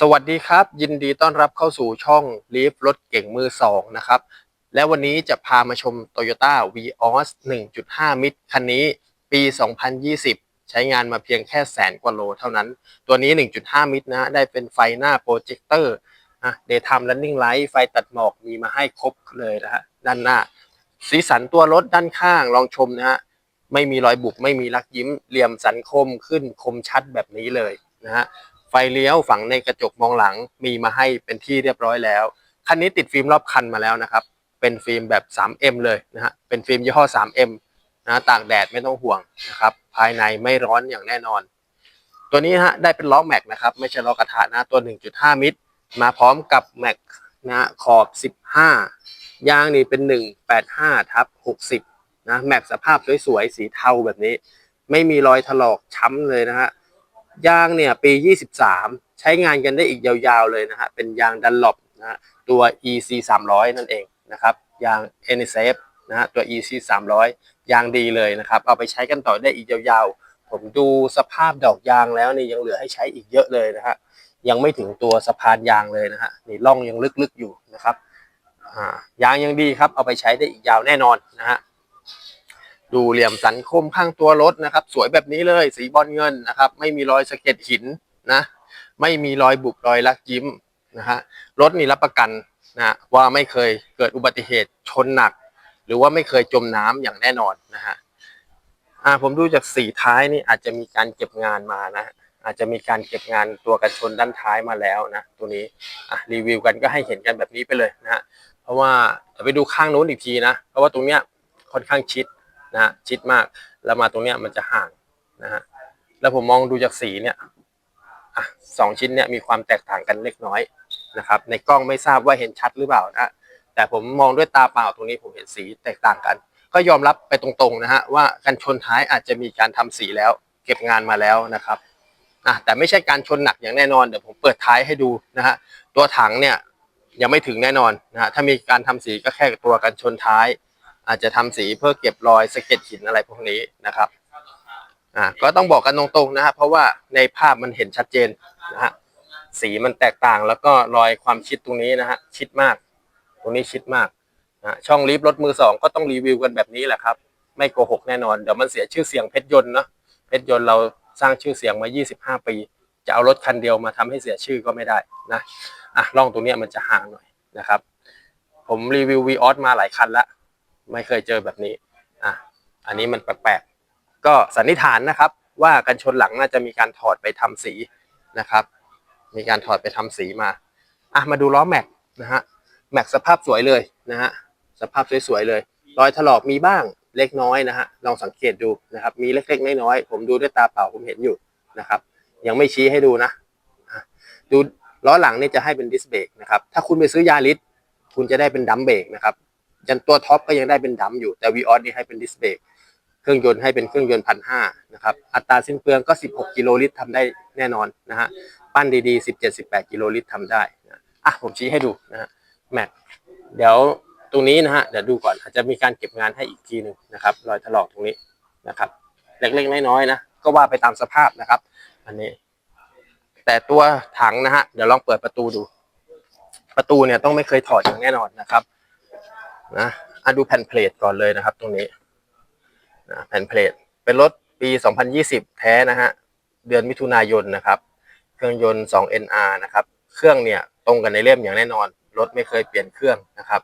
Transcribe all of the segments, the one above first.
สวัสดีครับ ยินดีต้อนรับเข้าสู่ช่องลีฟรถเก่งมือสองนะครับ และวันนี้จะพามาชม Toyota Vios 1.5 มิตรคันนี้ปี 2020 ใช้งานมาเพียงแค่แสนกว่าโลเท่านั้น ตัวนี้ 1.5 มิตรนะได้เป็นไฟหน้าโปรเจคเตอร์นะ Daytime Running Light ไฟตัดหมอกมีมาให้ครบเลยนะฮะด้านหน้า สีสันตัวรถด้านข้างลองชมนะฮะไม่มีรอยบุบไม่มีลักยิ้มเหลี่ยมสันคมขึ้นคมชัดแบบนี้เลยนะฮะ ฟเลี้ยวฝังในกระจกมองหลังมีมาให้เป็นที่เรียบร้อยแล้ว คันนี้ติดฟิล์มรอบคันมาแล้วนะครับ เป็นฟิล์มแบบ 3M เลยนะฮะ เป็นฟิล์มยี่ห้อ 3M นะตากแดดไม่ต้องห่วงนะครับ ภายในไม่ร้อนอย่างแน่นอน ตัวนี้ฮะได้เป็นล้อแม็กนะครับ ไม่ใช่ล้อกระถานะตัว 1.5 มิลมาพร้อมกับแม็กนะขอบ 15 ยางนี่เป็น 185ทับ60นะแม็กสภาพสวยๆ สีเทาแบบนี้ ไม่มีรอยถลอกช้ำเลยนะฮะ ยางเนี่ยปี 23 ใช้งานกันได้อีกยาวๆเลยนะฮะ เป็นยางดันหลบนะฮะตัว EC 300 นั่นเองนะครับยาง n s f นะฮะตัว EC 300 ยางดีเลยนะครับ เอาไปใช้กันต่อได้อีกยาวๆ ผมดูสภาพดอกยางแล้วนี่ยังเหลือให้ใช้อีกเยอะเลยนะฮะยังไม่ถึงตัวสะพานยางเลยนะฮะนี่ร่องยังลึกๆอยู่นะครับอ่ายางยังดีครับเอาไปใช้ได้อีกยาวแน่นอนนะฮะ ดูเหลี่ยมสันคมข้างตัวรถนะครับ สวยแบบนี้เลยสีบอลเงินนะครับ ไม่มีรอยสะเก็ดหินนะ ไม่มีรอยบุบรอยลักยิ้มนะฮะรถนี่รับประกันนะว่าไม่เคยเกิดอุบัติเหตุชนหนัก หรือว่าไม่เคยจมน้ำอย่างแน่นอนนะฮะอ่าผมดูจากสีท้ายนี่อาจจะมีการเก็บงานมานะอาจจะมีการเก็บงานตัวกันชนด้านท้ายมาแล้วนะตัวนี้อะรีวิวกันก็ให้เห็นกันแบบนี้ไปเลยนะฮะเพราะว่าเดี๋ยวไปดูข้างโน้นอีกทีนะ เพราะว่าตรงเนี้ยค่อนข้างชิด นะฮะชิดมาก แล้วมาตรงเนี้ยมันจะห่างนะฮะแล้วผมมองดูจากสีเนี่ยอะสองชิ้นเนี่ยมีความแตกต่างกันเล็กน้อยนะครับ ในกล้องไม่ทราบว่าเห็นชัดหรือเปล่านะแต่ผมมองด้วยตาเปล่าตรงนี้ผมเห็นสีแตกต่างกัน ก็ยอมรับไปตรงๆนะฮะว่ากันชนท้ายอาจจะมีการทำสีแล้ว เก็บงานมาแล้วนะครับอะแต่ไม่ใช่การชนหนักอย่างแน่นอนเดี๋ยวผมเปิดท้ายให้ดูนะฮะตัวถังเนี่ยยังไม่ถึงแน่นอนนะฮะถ้ามีการทำสีก็แค่ตัวกันชนท้าย อาจจะทำสีเพื่อเก็บรอยสะเก็ดหินอะไรพวกนี้นะครับอ่าก็ต้องบอกกันตรงๆนะครับเพราะว่าในภาพมันเห็นชัดเจนนะฮะสีมันแตกต่างแล้วก็รอยความชิดตรงนี้นะฮะชิดมาก ตรงนี้ชิดมากนะช่องรีบรถมือสองก็ต้องรีวิวกันแบบนี้แหละครับ ไม่โกหกแน่นอนเดี๋ยวมันเสียชื่อเสียงเพชรยนต์เนาะเพชรยนต์เราสร้างชื่อเสียงมา 25 ปี จะเอารถคันเดียวมาทำให้เสียชื่อก็ไม่ได้นะอะร่องตรงนี้มันจะห่างหน่อยนะครับ ผมรีวิววีออสมาหลายคันแล้ว ไม่เคยเจอแบบนี้อะอันนี้มันแปลกๆก็สันนิษฐานนะครับ ว่ากันชนหลังน่าจะมีการถอดไปทำสีนะครับ มีการถอดไปทำสีมาอะมาดูล้อแม็กนะฮะแม็กสภาพสวยเลยนะฮะสภาพสวยๆเลย รอยถลอกมีบ้างเล็กน้อยนะฮะลองสังเกตดูนะครับ มีเล็กๆน้อยๆผมดูด้วยตาเปล่าผมเห็นอยู่นะครับ ยังไม่ชี้ให้ดูนะดูล้อหลังนี่จะให้เป็นดิสเบรกนะครับ ถ้าคุณไปซื้อยาริสคุณจะได้เป็นดัมเบรกนะครับ ยันตัวท็อปก็ยังได้เป็นดัมอยู่แต่วีออสนี่ให้เป็นดิสเบรกเครื่องยนต์ให้เป็นเครื่องยนต์พันห้านะครับอัตราสิ้นเปลืองก็ 16 กิโลลิตรทำได้แน่นอนนะฮะปั้นดีๆ 17-18 กิโลลิตรทำได้นะอะผมชี้ให้ดูนะฮะแม็กเดี๋ยวตรงนี้นะฮะเดี๋ยวดูก่อนอาจจะมีการเก็บงานให้อีกทีหนึ่งนะครับรอยถลอกตรงนี้นะครับเล็กๆน้อยๆนะก็ว่าไปตามสภาพนะครับ อันนี้ แต่ตัวถังนะฮะเดี๋ยวลองเปิดประตูดู ประตูเนี่ยต้องไม่เคยถอดอย่างแน่นอนนะครับ นะอะดูแผ่นเพลทก่อนเลยนะครับตรงนี้นะแผ่นเพลทเป็นรถปี 2020 แท้นะฮะ เดือนมิถุนายนนะครับ เครื่องยนต์ 2NR นะครับ เครื่องเนี่ยตรงกันในเล่มอย่างแน่นอน รถไม่เคยเปลี่ยนเครื่องนะครับ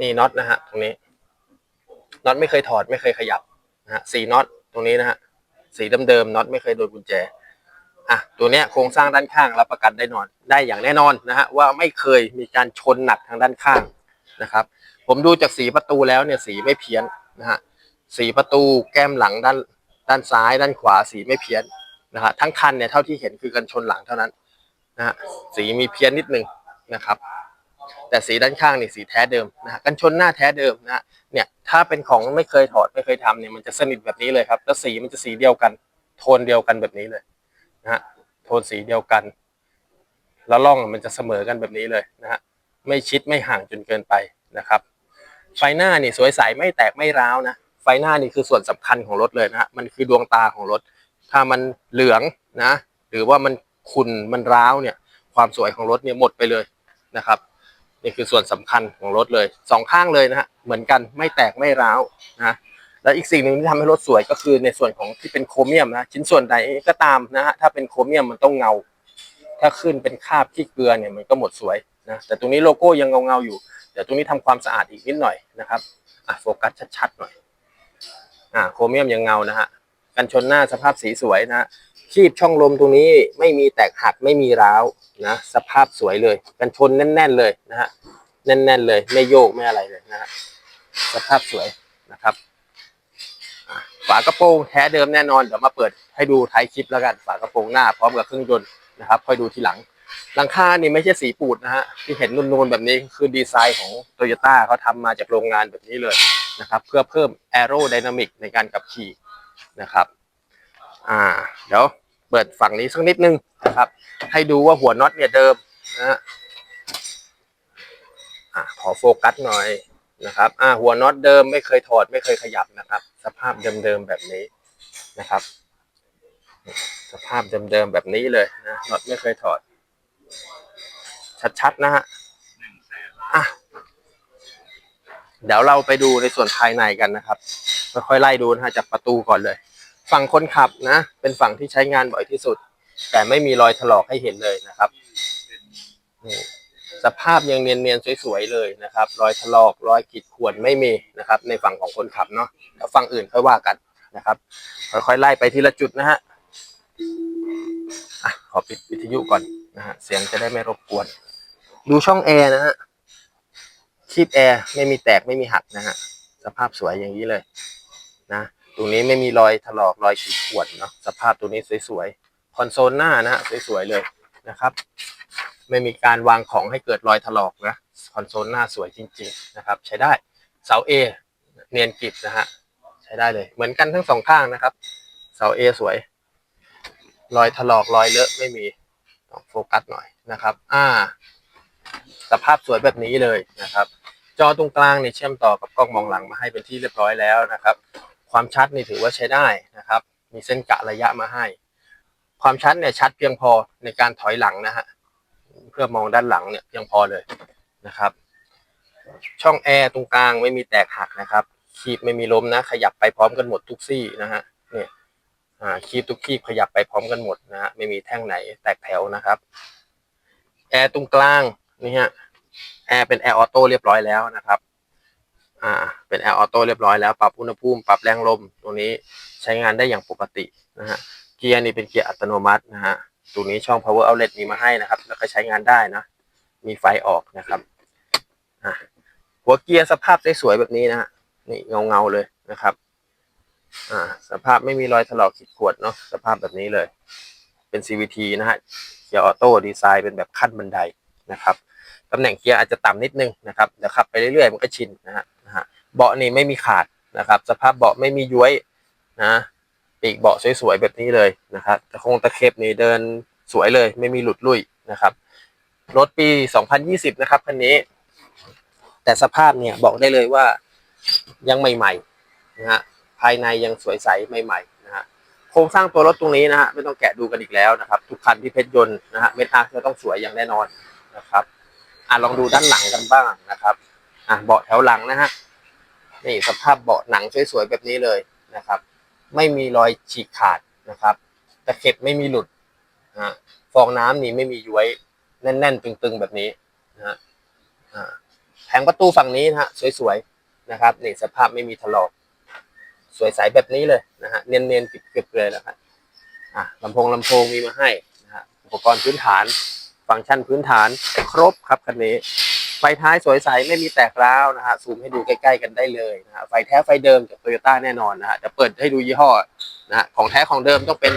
นี่น็อตนะฮะตรงนี้ น็อตไม่เคยถอดไม่เคยขยับนะฮะสีน็อตตรงนี้นะฮะ สีเดิมๆน็อตไม่เคยโดนกุญแจ อะตัวเนี้ยโครงสร้างด้านข้างรับประกันได้นอน ได้อย่างแน่นอนนะฮะว่าไม่เคยมีการชนหนักทางด้านข้างนะครับ ผมดูจากสีประตูแล้วเนี่ยสีไม่เพี้ยนนะฮะสีประตูแก้มหลังด้านด้านซ้าย ด้านขวาสีไม่เพี้ยนนะฮะทั้งคันเนี่ยเท่าที่เห็นคือกันชนหลังเท่านั้นนะฮะสีมีเพี้ยนนิดนึงนะครับ แต่สีด้านข้างนี่สีแท้เดิมนะฮะกันชนหน้าแท้เดิมนะฮะเนี่ยถ้าเป็นของไม่เคยถอดไม่เคยทำเนี่ยมันจะสนิทแบบนี้เลยครับ แล้วสีมันจะสีเดียวกัน โทนเดียวกันแบบนี้เลยนะฮะโทนสีเดียวกัน แล้วล่องมันจะเสมอกันแบบนี้เลยนะฮะไม่ชิดไม่ห่างจนเกินไปนะครับ ไฟหน้านี่สวยใสไม่แตกไม่ร้าวนะ ไฟหน้านี่คือส่วนสำคัญของรถเลยนะฮะมันคือดวงตาของรถ ถ้ามันเหลืองนะ หรือว่ามันขุ่นมันร้าวเนี่ย ความสวยของรถเนี่ยหมดไปเลยนะครับ นี่คือส่วนสำคัญของรถเลยสองข้างเลยนะฮะเหมือนกันไม่แตกไม่ร้าวนะแล้วอีกสิ่งหนึ่งที่ทำให้รถสวยก็คือในส่วนของที่เป็นโครเมียมนะชิ้นส่วนใดก็ตามนะฮะถ้าเป็นโครเมียมมันต้องเงา ถ้าขึ้นเป็นคราบที่เกลือเนี่ยมันก็หมดสวยนะแต่ตรงนี้โลโก้ยังเงาๆอยู่ เดี๋ยวตรงนี้ทำความสะอาดอีกนิดหน่อยนะครับอะโฟกัสชัดๆหน่อยอ่าโครเมียมยังเงานะฮะกันชนหน้าสภาพสีสวยนะฮะคีบช่องลมตรงนี้ไม่มีแตกหักไม่มีร้าวนะสภาพสวยเลย กันชนแน่น ๆ เลยนะฮะแน่น ๆ เลยไม่โยกไม่อะไรเลยนะฮะสภาพสวยนะครับฝากระโปรงแท้เดิมแน่นอนเดี๋ยวมาเปิดให้ดูท้ายคลิปแล้วกัน ฝากระโปรงหน้าพร้อมกับเครื่องยนต์นะครับค่อยดูทีหลัง หลังคานี่ไม่ใช่สีปูดนะฮะที่เห็นนูนๆแบบนี้คือดีไซน์ของโตโยต้าเขาทำมาจากโรงงานแบบนี้เลยนะครับเพื่อเพิ่มแอโรไดนามิกในการขับขี่นะครับอ่าเดี๋ยวเปิดฝั่งนี้สักนิดนึงนะครับ ให้ดูว่าหัวน็อตเนี่ยเดิมนะฮะอ่าขอโฟกัสหน่อยนะครับอ่าหัวน็อตเดิมไม่เคยถอดไม่เคยขยับนะครับ สภาพเดิมๆแบบนี้นะครับ สภาพเดิมๆแบบนี้เลยนะน็อตไม่เคยถอด ชัดๆนะฮะอะเดี๋ยวเราไปดูในส่วนภายในกันนะครับค่อยๆไล่ดูนะฮะจากประตูก่อนเลย ฝั่งคนขับนะ เป็นฝั่งที่ใช้งานบ่อยที่สุด แต่ไม่มีรอยถลอกให้เห็นเลยนะครับนี่สภาพยังเนียนๆสวยๆเลยนะครับ รอยถลอกรอยขีดข่วนไม่มีนะครับ ในฝั่งของคนขับเนาะเดี๋ยวฝั่งอื่นค่อยว่ากันนะครับ ค่อยๆไล่ไปทีละจุดนะฮะอะขอปิดวิทยุก่อนนะฮะเสียงจะได้ไม่รบกวน ดูช่องแอร์นะฮะคีบแอร์ไม่มีแตกไม่มีหักนะฮะสภาพสวยอย่างนี้เลยนะตรงนี้ไม่มีรอยถลอกรอยขีดข่วนเนาะสภาพตัวนี้สวยๆคอนโซลหน้านะฮะสวยๆเลยนะครับ ไม่มีการวางของให้เกิดรอยถลอกนะคอนโซลหน้าสวยจริง ๆ นะครับ ใช้ได้เสาเอเนียนกริบนะฮะใช้ได้เลย เหมือนกันทั้งสองข้างนะครับ เสาเอสวย รอยถลอกรอยเลอะไม่มีโฟกัสหน่อยนะครับ อ่า สภาพสวยแบบนี้เลยนะครับ จอตรงกลางเนี่ยเชื่อมต่อกับกล้องมองหลังมาให้เป็นที่เรียบร้อยแล้วนะครับ ความชัดนี่ถือว่าใช้ได้นะครับ มีเส้นกะระยะมาให้ ความชัดเนี่ยชัดเพียงพอในการถอยหลังนะฮะเพื่อมองด้านหลังเนี่ยเพียงพอเลยนะครับ ช่องแอร์ตรงกลางไม่มีแตกหักนะครับคีบไม่มีลมนะ ขยับไปพร้อมกันหมดทุกซี่นะฮะเนี่ยคีบทุกคีบขยับไปพร้อมกันหมดนะฮะไม่มีแท่งไหนแตกแถวนะครับแอร์ตรงกลาง นี่ฮะแอร์เป็นแอร์ออโต้เรียบร้อยแล้วนะครับ อ่า เป็นแอร์ออโต้เรียบร้อยแล้วปรับอุณหภูมิปรับแรงลมตรงนี้ใช้งานได้อย่างปกตินะฮะเกียร์นี่เป็นเกียร์อัตโนมัตินะฮะตรงนี้ช่อง power outlet มีมาให้นะครับ แล้วก็ใช้งานได้นะมีไฟออกนะครับอะหัวเกียร์สภาพสวยๆแบบนี้นะฮะนี่เงาๆเลยนะครับ อ่า สภาพไม่มีรอยถลอกขีดข่วนเนาะสภาพแบบนี้เลย เป็น CVT นะฮะเกียร์ออโต้ดีไซน์เป็นแบบขั้นบันไดนะครับ ตำแหน่งเกียร์อาจจะต่ำนิดนึงนะครับเดี๋ยวขับไปเรื่อยๆมันก็ชินนะฮะนะฮะเบาะนี่ไม่มีขาดนะครับ สภาพเบาะไม่มีย้วยนะปีกเบาะสวยๆแบบนี้เลยนะครับตะคงตะเข็บนี่เดินสวยเลย ไม่มีหลุดลุ่ยนะครับรถปี 2020 นะครับคันนี้ แต่สภาพเนี่ยบอกได้เลยว่ายังใหม่ๆนะฮะภายในยังสวยใสใหม่ๆนะฮะโครงสร้างตัวรถตรงนี้นะฮะไม่ต้องแกะดูกันอีกแล้วนะครับ ทุกคันที่เพชรยนต์นะฮะเมทัลจะต้องสวยอย่างแน่นอนนะครับ อะลองดูด้านหลังกันบ้างนะครับ อะเบาะแถวหลังนะฮะนี่สภาพเบาะหนังสวยๆแบบนี้เลยนะครับ ไม่มีรอยฉีกขาดนะครับตะเข็บไม่มีหลุดนะฮะฟองน้ำนี่ไม่มีย้วยแน่นๆ ตึงๆแบบนี้นะฮะแผงประตูฝั่งนี้นะฮะสวยๆนะครับนี่สภาพไม่มีถลอก สวยใสแบบนี้เลยนะฮะเนียนๆเก็บๆเลยนะครับอะลำโพงลำโพงมีมาให้นะฮะอุปกรณ์พื้นฐาน ฟังก์ชันพื้นฐานครบครับคันนี้ ไฟท้ายสวยใสไม่มีแตกร้าวนะฮะซูมให้ดูใกล้ๆกันได้เลยนะฮะไฟแท้ไฟเดิมจากโตโยต้าแน่นอนนะฮะจะเปิดให้ดูยี่ห้อนะฮะของแท้ของเดิมต้องเป็น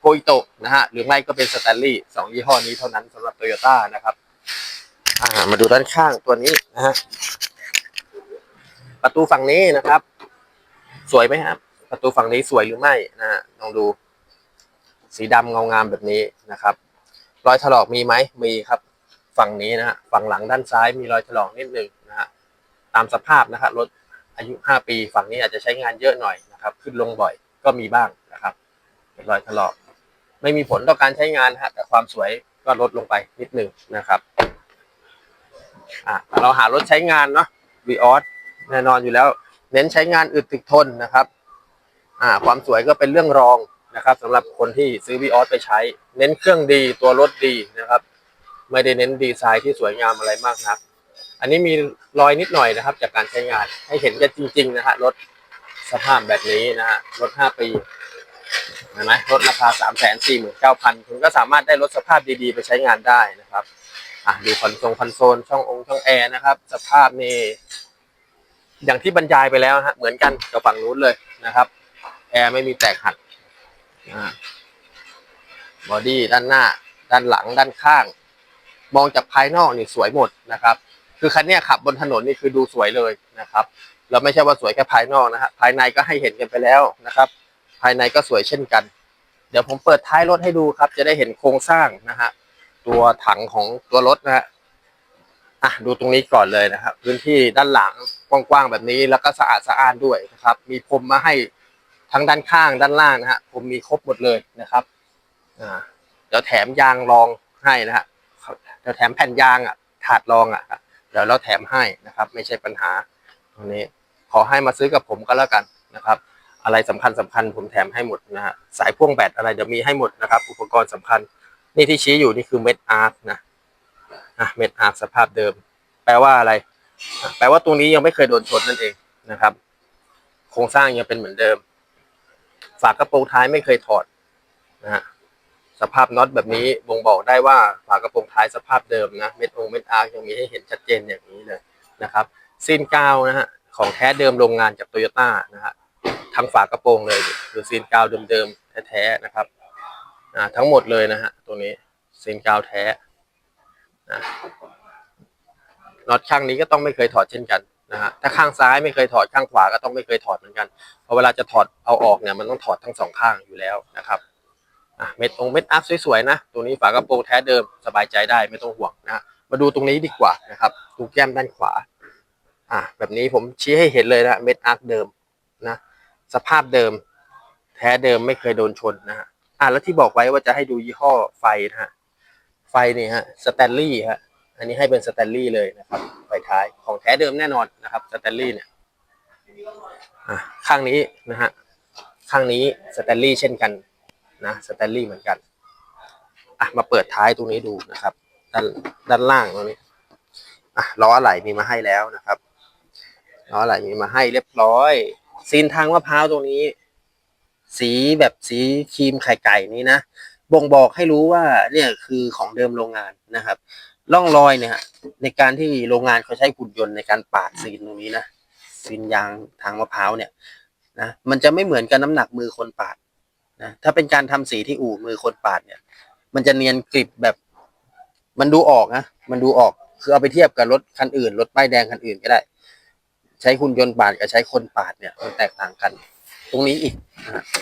โกอิโตะนะฮะหรือไม่ก็เป็นสแตนลีย์สองยี่ห้อนี้เท่านั้นสำหรับโตโยต้านะครับอ่ามาดูด้านข้างตัวนี้นะฮะประตูฝั่งนี้นะครับ สวยไหมครับประตูฝั่งนี้สวยหรือไม่นะฮะลองดู สีดำเงางามแบบนี้นะครับ รอยถลอกมีไหมมีครับ ฝั่งนี้นะฮะฝั่งหลังด้านซ้ายมีรอยถลอกนิดนึงนะฮะตามสภาพนะครับรถอายุ 5 ปี ฝั่งนี้อาจจะใช้งานเยอะหน่อยนะครับ ขึ้นลงบ่อยก็มีบ้างนะครับเป็นรอยถลอกไม่มีผลต่อการใช้งานฮะแต่ความสวยก็ลดลงไปนิดหนึ่งนะครับอะเราหารถใช้งานเนาะวีออสแน่นอนอยู่แล้ว เน้นใช้งานอึดถึกทนนะครับ อ่า ความสวยก็เป็นเรื่องรอง นะครับสำหรับคนที่ซื้อวีออสไปใช้ เน้นเครื่องดีตัวรถดีนะครับ ไม่ได้เน้นดีไซน์ที่สวยงามอะไรมากนัก อันนี้มีรอยนิดหน่อยนะครับ จากการใช้งานให้เห็นกันจริง ๆ นะฮะรถสภาพแบบนี้นะฮะรถ 5 ปีเห็นไหมรถราคา 3 4 9 0 0 0คุณก็สามารถได้รถสภาพดีๆ ไปใช้งานได้นะครับอะดูคอนโซลคอนโซลช่ององค์ช่องแอร์นะครับ สภาพนี่อย่างที่บรรยายไปแล้วฮะเหมือนกันกับฝั่งนู้นเลยนะครับ แอร์ไม่มีแตกหัก บอดี้ด้านหน้า ด้านหลังด้านข้าง มองจากภายนอกนี่สวยหมดนะครับ คือคันนี้ขับบนถนนนี่คือดูสวยเลยนะครับแล้วไม่ใช่ว่าสวยแค่ภายนอกนะฮะภายในก็ให้เห็นกันไปแล้วนะครับ ภายในก็สวยเช่นกัน เดี๋ยวผมเปิดท้ายรถให้ดูครับ จะได้เห็นโครงสร้างนะฮะตัวถังของตัวรถนะฮะอะดูตรงนี้ก่อนเลยนะครับ พื้นที่ด้านหลังกว้างๆแบบนี้แล้วก็สะอาดสะอ้านด้วยนะครับ มีพรมมาให้ ทั้งด้านข้างด้านล่างนะฮะผมมีครบหมดเลยนะครับอ่าเดี๋ยวแถมยางรองให้นะฮะเดี๋ยวแถมแผ่นยางอะถาดรองอะเดี๋ยวเราแถมให้นะครับ ไม่ใช่ปัญหาตรงนี้ขอให้มาซื้อกับผมก็แล้วกันนะครับ อะไรสำคัญสำคัญผมแถมให้หมดนะฮะสายพ่วงแบตอะไรเดี๋ยวมีให้หมดนะครับ อุปกรณ์สำคัญ นี่ที่ชี้อยู่นี่คือเม็ดอาร์คนะอะเม็ดอาร์คสภาพเดิม แปลว่าอะไร แปลว่าตรงนี้ยังไม่เคยโดนชนนั่นเองนะครับ โครงสร้างยังเป็นเหมือนเดิม ฝากระโปรงท้ายไม่เคยถอดนะฮะสภาพน็อตแบบนี้บ่งบอกได้ว่าฝากระโปรงท้ายสภาพเดิมนะเม็ดองเม็ดอาร์ยังมีให้เห็นชัดเจนอย่างนี้เลยนะครับซีนกาวนะฮะของแท้เดิมโรงงานจากโตโยต้านะฮะทั้งฝากระโปรงเลยคือซีนกาวเดิมๆแท้ๆนะครับอ่าทั้งหมดเลยนะฮะตัวนี้ซีนกาวแท้นะน็อตข้างนี้ก็ต้องไม่เคยถอดเช่นกัน นะฮะถ้าข้างซ้ายไม่เคยถอดข้างขวาก็ต้องไม่เคยถอดเหมือนกันพราะเวลาจะถอดเอาออกเนี่ยมันต้องถอดทั้งสองข้างอยู่แล้วนะครับอะเม็ดองเม็ดอัพสวยๆนะตัวนี้ฝากระโปรงแท้เดิมสบายใจได้ไม่ต้องห่วงนะมาดูตรงนี้ดีกว่านะครับตูแก้มด้านขวาอะแบบนี้ผมชี้ให้เห็นเลยนะเม็ดอาร์คเดิมนะสภาพเดิม แท้เดิมไม่เคยโดนชนนะฮะอ่าแล้วที่บอกไว้ว่าจะให้ดูยี่ห้อไฟนะฮะไฟนี่ฮะสแตนลี่ฮะ อันนี้ให้เป็นสแตนลี่เลยนะครับไฟท้ายของแท้เดิมแน่นอนนะครับสแตนลี่เนี่ยข้างนี้นะฮะข้างนี้สแตนลี่เช่นกันนะสแตนลี่เหมือนกันอะมาเปิดท้ายตรงนี้ดูนะครับด้านด้านล่างตรงนี้อะล้ออะไหล่มีมาให้แล้วนะครับล้ออะไหล่มีมาให้เรียบร้อยซีนทางมะพร้าวตรงนี้ สีแบบสีครีมไข่ไก่นี้นะบ่งบอกให้รู้ว่าเนี่ยคือของเดิมโรงงานนะครับ ร่องรอยเนี่ย ในการที่โรงงานเขาใช้หุ่นยนต์ในการปาดซีนตรงนี้นะซีนยางทางมะพร้าวเนี่ยนะมันจะไม่เหมือนกับน้ำหนักมือคนปาดนะถ้าเป็นการทำสีที่อู่มือคนปาดเนี่ย มันจะเนียนกริบแบบ มันดูออกนะมันดูออกคือเอาไปเทียบกับรถคันอื่นรถป้ายแดงคันอื่นก็ได้ ใช้หุ่นยนต์ปาดกับใช้คนปาดเนี่ยมันแตกต่างกัน ตรงนี้อีก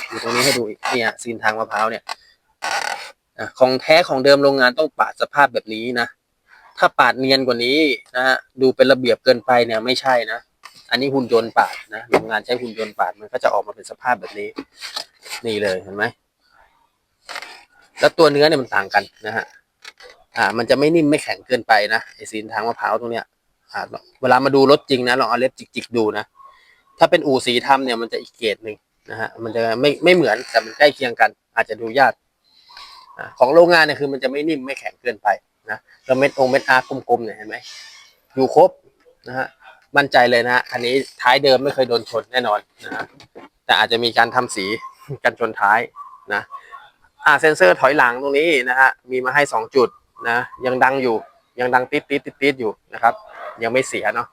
อยู่ตรงนี้ให้ดูอีกเนี่ยซีนทางมะพร้าวเนี่ยของแท้ของเดิมโรงงานต้องปาดสภาพแบบนี้นะ ถ้าปาดเนียนกว่านี้นะฮะดูเป็นระเบียบเกินไปเนี่ยไม่ใช่นะ อันนี้หุ่นยนต์ปาดนะโรงงานใช้หุ่นยนต์ปาดมันก็จะออกมาเป็นสภาพแบบนี้ นี่เลยเห็นไหมแล้วตัวเนื้อเนี่ยมันต่างกันนะฮะอ่า มันจะไม่นิ่มไม่แข็งเกินไปนะไอซีนทางมะพร้าวตรงเนี้ยอ่าเวลามาดูรถจริงนะลองเอาเล็บจิกๆดูนะถ้าเป็นอู่สีทำเนี่ยมันจะอีกเกรดหนึ่งนะฮะมันจะไม่ไม่เหมือนแต่มันใกล้เคียงกัน อาจจะดูยากอ่าของโรงงานเนี่ยคือมันจะไม่นิ่มไม่แข็งเกินไป นะแล้วเม็ดองเม็ดอาร์กลมๆเนี่ยเห็นไหมอยู่ครบนะฮะมั่นใจเลยนะฮะอันนี้ท้ายเดิมไม่เคยโดนชนแน่นอนนะฮะแต่อาจจะมีการทำสีกันชนท้ายนะอ่าเซ็นเซอร์ถอยหลังตรงนี้นะฮะมีมาให้สองจุดนะยังดังอยู่ยังดังติดติดติดติดอยู่นะครับ ยังไม่เสียเนาะ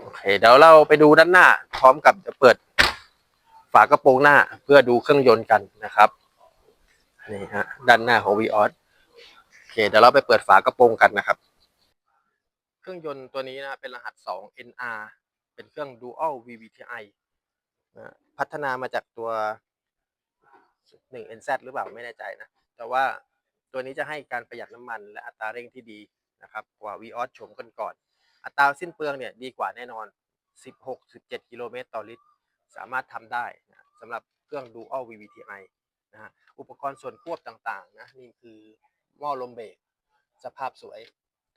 โอเคเดี๋ยวเราไปดูด้านหน้า พร้อมกับจะเปิดฝากระโปรงหน้าเพื่อดูเครื่องยนต์กันนะครับนี่ฮะด้านหน้าของ v ีออสโอ เคเดี๋ยวเราไปเปิดฝากระโปรงกันนะครับ เครื่องยนต์ตัวนี้นะเป็นรหัส 2 NR เป็นเครื่อง Dual VVTi นะพัฒนามาจากตัว 1 NZ หรือเปล่าไม่แน่ใจนะ แต่ว่าตัวนี้จะให้การประหยัดน้ำมันและอัตราเร่งที่ดีนะครับกว่า v ีออสชมกันก่อนอัตราสิ้นเปลืองเนี่ยดีกว่าแน่นอน 16-17 กิโลเมตรต่อลิตร สามารถทำได้นะสำหรับเครื่อง Dual VVTi นะฮะอุปกรณ์ส่วนควบต่างๆนะนี่คือ หม้อลมเบรกสภาพสวย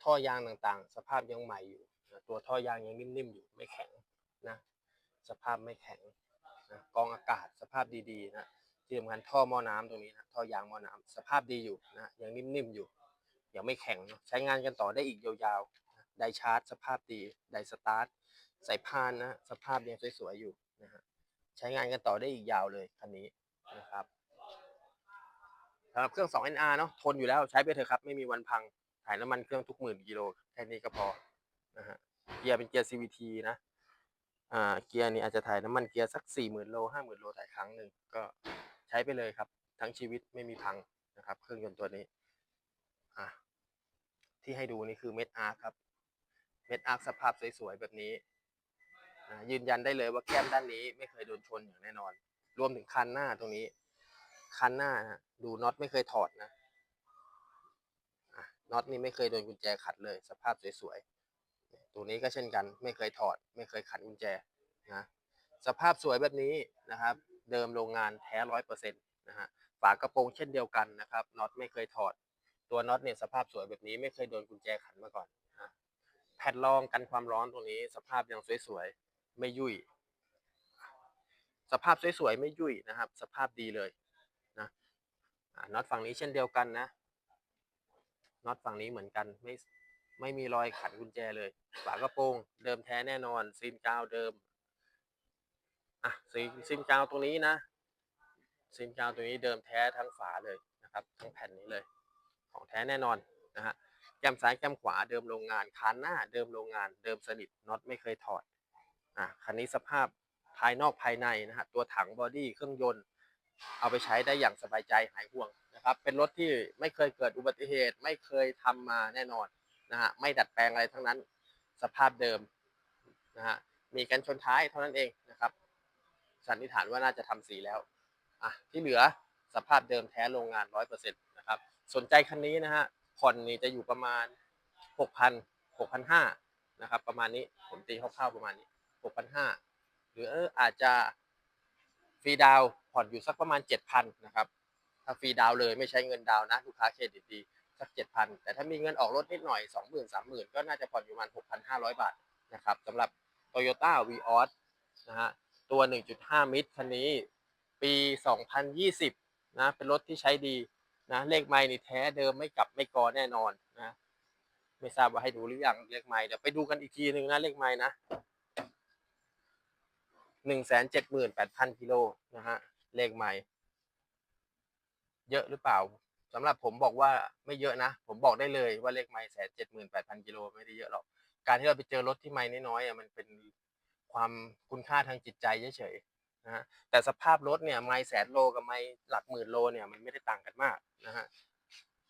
ท่อยางต่างๆ สภาพยังใหม่อยู่นะตัวท่อยางยังนิ่มๆอยู่ไม่แข็งนะสภาพไม่แข็งนะกองอากาศสภาพดีๆนะที่สำคัญท่อหม้อน้ำตรงนี้นะท่อยางหม้อน้ำสภาพดีอยู่นะยังนิ่มๆอยู่ยังไม่แข็งเนอะใช้งานกันต่อได้อีกยาวๆนะไดชาร์จ สภาพดีไดสตาร์ทสายพานนะสภาพยังสวยๆอยู่นะฮะใช้งานกันต่อได้อีกยาวเลยคันนี้นะครับำหรับเครื่อง 2NR เนาะทนอยู่แล้วใช้ไปเถอะครับ ไม่มีวันพังถ่ายน้ำมันเครื่องทุกหมื่นกิโลแค่นี้ก็พอนะฮะเกียร์เป็นเกียร์ CVT นะอ่าเกียร์นี่อาจจะถ่ายน้ำมันเกียร์สักสี่หมื่นโลห้าหมื่นโลถ่ายครั้งหนึ่งก็ใช้ไปเลยครับ ทั้งชีวิตไม่มีพังนะครับ เครื่องยนต์ตัวนี้อะที่ให้ดูนี่คือเม็ดอาร์คครับเม็ดอาร์คสภาพสวยๆแบบนี้นะยืนยันได้เลยว่าแก้มด้านนี้ไม่เคยโดนชนอย่างแน่นอน รวมถึงคันหน้าตรงนี้ คันหน้าฮะดูน็อตไม่เคยถอดนะน็อตนี่ไม่เคยโดนกุญแจขัดเลย สภาพสวยๆ ตัวนี้ก็เช่นกัน ไม่เคยถอด ไม่เคยขันกุญแจนะสภาพสวยแบบนี้นะครับ เดิมโรงงานแท้ร้อยเปอร์เซ็นต์นะฮะฝากระโปรงเช่นเดียวกันนะครับน็อตไม่เคยถอด ตัวน็อตเนี่ยสภาพสวยแบบนี้ไม่เคยโดนกุญแจขันมาก่อนนะแผ่นรองกันความร้อนตรงนี้ สภาพยังสวยๆไม่ยุ่ยสภาพสวยๆไม่ยุ่ยนะครับ สภาพดีเลย นะอ่าน็อตฝั่งนี้เช่นเดียวกันนะน็อตฝั่งนี้เหมือนกันไม่ไม่มีรอยขันกุญแจเลย ฝากระโปรงเดิมแท้แน่นอนซีนกาวเดิมอะซีซีนกาวตรงนี้นะซีนกาวตรงนี้เดิมแท้ทั้งฝาเลยนะครับทั้งแผ่นนี้เลย ของแท้แน่นอนนะฮะแก้มซ้ายแก้มขวาเดิมโรงงานคานหน้าเดิมโรงงานเดิมสนิทน็อตไม่เคยถอดอะคันนี้สภาพภายนอกภายในนะฮะตัวถังบอดี้เครื่องยนต์ เอาไปใช้ได้อย่างสบายใจหายห่วงนะครับ เป็นรถที่ไม่เคยเกิดอุบัติเหตุ ไม่เคยทำมาแน่นอนนะฮะไม่ดัดแปลงอะไรทั้งนั้น สภาพเดิมนะฮะมีกันชนท้ายเท่านั้นเองนะครับ สันนิษฐานว่าน่าจะทำสีแล้วอะที่เหลือสภาพเดิมแท้โรงงานร้อยเปอร์เซ็นต์นะครับสนใจคันนี้นะฮะผ่อนนี่จะอยู่ประมาณหกพันหกพันห้านะครับ ประมาณนี้ผมตีคร่าวๆประมาณนี้หกพันห้าหรืออาจจะ ฟรีดาวผ่อนอยู่สักประมาณเจ็ดพันนะครับ ถ้าฟรีดาวเลยไม่ใช้เงินดาวนะลูกค้าเครดิตดีสักเจ็ดพันแต่ถ้ามีเงินออกรถนิดหน่อยสองหมื่นสามหมื่นก็น่าจะผ่อนอยู่ประมาณหกพันห้าร้อยบาทนะครับสำหรับ Toyota v ีออสนะฮะตัว 1.5 มิตรคันนี้ปี 2020 นะเป็นรถที่ใช้ดีนะเลขไมล์นี่แท้เดิมไม่กลับไม่กอแน่นอนนะไม่ทราบว่าให้ดูหรือยังเลขไมล์เดี๋ยวไปดูกันอีกทีหนึ่งนะเลขไม้นะ ล์นะ178,000กิโลนะฮะเลขไมล์เยอะหรือเปล่าสำหรับผมบอกว่าไม่เยอะนะ ผมบอกได้เลยว่าเลขไมล์แสนเจ็ดหมื่นแปดพันกิโลไม่ได้เยอะหรอก การที่เราไปเจอรถที่ไมล์น้อยๆอะมันเป็นความคุณค่าทางจิตใจเฉยๆนะฮะแต่สภาพรถเนี่ยไมล์แสนโลกับไมล์หลักหมื่นโลเนี่ยมันไม่ได้ต่างกันมากนะฮะ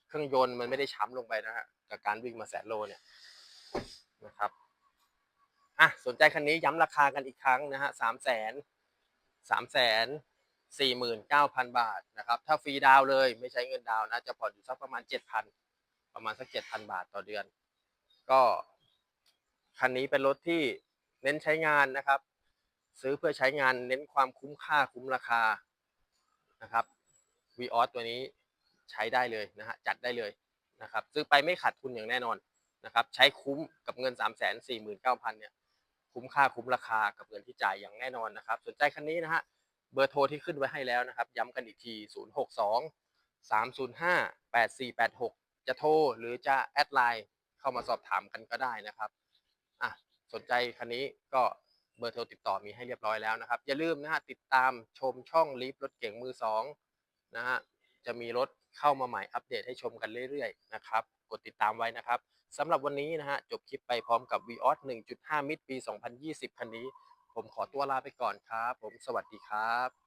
เครื่องยนต์มันไม่ได้ช้ำลงไปนะฮะกับการวิ่งมาแสนโลเนี่ยนะครับ อะสนใจคันนี้ย้ำราคากันอีกครั้งนะฮะสามแสนสามแสนสี่หมื่นเก้าพันบาทนะครับถ้าฟรีดาวเลยไม่ใช้เงินดาวน์นะจะผ่อนอยู่สักประมาณเจ็ดพันประมาณสักเจ็ดพันบาทต่อเดือน ก็คันนี้เป็นรถที่เน้นใช้งานนะครับ ซื้อเพื่อใช้งานเน้นความคุ้มค่าคุ้มราคานะครับวีออสตัวนี้ใช้ได้เลยนะฮะจัดได้เลยนะครับ ซื้อไปไม่ขาดทุนอย่างแน่นอนนะครับ ใช้คุ้มกับเงิน 3 4 9 0 0 0เนี่ย คุ้มค่าคุ้มราคากับเงินที่จ่ายอย่างแน่นอนนะครับ สนใจคันนี้นะฮะเบอร์โทรที่ขึ้นไว้ให้แล้วนะครับ ย้ำกันอีกที 062 305 8486 จะโทรหรือจะแอดไลน์เข้ามาสอบถามกันก็ได้นะครับอะสนใจคันนี้ก็เบอร์โทรติดต่อมีให้เรียบร้อยแล้วนะครับ อย่าลืมนะฮะติดตามชมช่องลิฟรถเก่งมือสองนะฮะจะมีรถเข้ามาใหม่อัปเดตให้ชมกันเรื่อยๆนะครับ กดติดตามไว้นะครับสำหรับวันนี้นะฮะจบคลิปไปพร้อมกับ v ีออส1.5 มิตรปี 2020 คันนี้ ผมขอตัวลาไปก่อนครับ ผมสวัสดีครับ